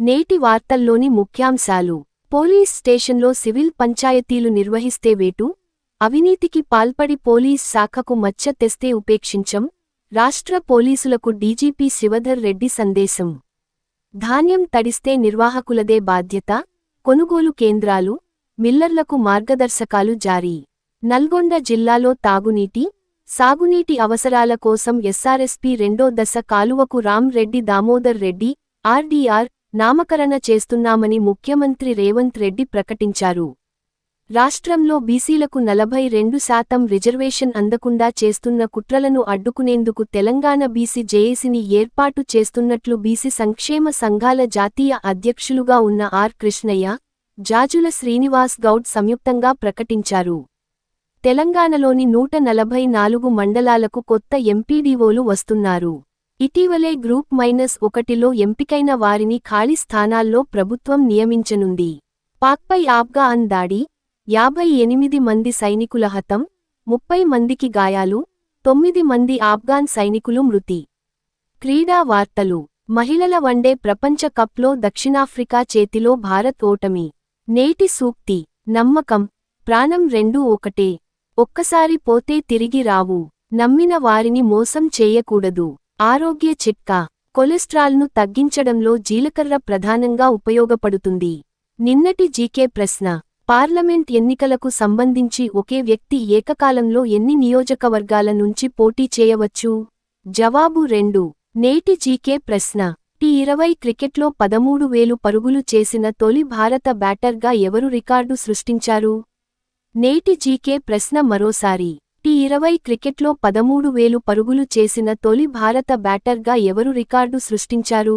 నేటి వార్తల్లోని ముఖ్యాంశాలు. పోలీస్ స్టేషన్లో సివిల్ పంచాయతీలు నిర్వహిస్తే వేటు అవినీతికి పాల్పడి పోలీస్ శాఖకు మచ్చ తెస్తే ఉపేక్షించం రాష్ట్ర పోలీసులకు డీజీపీ శివధర్ రెడ్డి సందేశం. ధాన్యం తడిస్తే నిర్వాహకులదే బాధ్యత కొనుగోలు కేంద్రాలు మిల్లర్లకు మార్గదర్శకాలు జారీ. నల్గొండ జిల్లాలో తాగునీటి సాగునీటి అవసరాల కోసం ఎస్ఆర్ఎస్పీ రెండో దశ కాలువకు రామ్ రెడ్డి దామోదర్ రెడ్డి ఆర్డీఆర్ నామకరణ చేస్తున్నామని ముఖ్యమంత్రి రేవంత్ రెడ్డి ప్రకటించారు. రాష్ట్రంలో బీసీలకు నలభై రెండు శాతం రిజర్వేషన్ అందకుండా చేస్తున్న కుట్రలను అడ్డుకునేందుకు తెలంగాణ బీసీ జేఏసీని ఏర్పాటు చేస్తున్నట్లు బీసీ సంక్షేమ సంఘాల జాతీయ అధ్యక్షులుగా ఉన్న ఆర్ కృష్ణయ్య జాజుల శ్రీనివాస్ గౌడ్ సంయుక్తంగా ప్రకటించారు. తెలంగాణలోని నూట నలభై నాలుగు మండలాలకు కొత్త ఎంపీడీఓలు వస్తున్నారు. ఇటీవలే గ్రూప్ మైనస్ ఒకటిలో ఎంపికైన వారిని ఖాళీ స్థానాల్లో ప్రభుత్వం నియమించనుంది. పాక్పై ఆఫ్ఘాన్ దాడి యాభై ఎనిమిది మంది సైనికుల హతం ముప్పై మందికి గాయాలు తొమ్మిది మంది ఆఫ్ఘాన్ సైనికులు మృతి. క్రీడా వార్తలు. మహిళల వన్డే ప్రపంచ కప్లో దక్షిణాఫ్రికా చేతిలో భారత్ ఓటమి. నేటి సూక్తి నమ్మకం ప్రాణం రెండూ ఒకటే. ఒక్కసారి పోతే తిరిగి రావు. నమ్మిన వారిని మోసం చేయకూడదు. ఆరోగ్య చిట్కా. కొలెస్ట్రాల్ను తగ్గించడంలో జీలకర్ర ప్రధానంగా ఉపయోగపడుతుంది. నిన్నటి జీకే ప్రశ్న. పార్లమెంట్ ఎన్నికలకు సంబంధించి ఒకే వ్యక్తి ఏకకాలంలో ఎన్ని నియోజకవర్గాల నుంచి పోటీ చేయవచ్చు? జవాబు రెండు. నేటి జీకే ప్రశ్న. టీ ఇరవై క్రికెట్లో పదమూడు వేలు పరుగులు చేసిన తొలి భారత బ్యాటర్గా ఎవరు రికార్డు సృష్టించారు? నేటి జీకే ప్రశ్న మరోసారి. టీ ఇరవై క్రికెట్లో పదమూడు వేలు పరుగులు చేసిన తొలి భారత బ్యాటర్గా ఎవరు రికార్డు సృష్టించారు?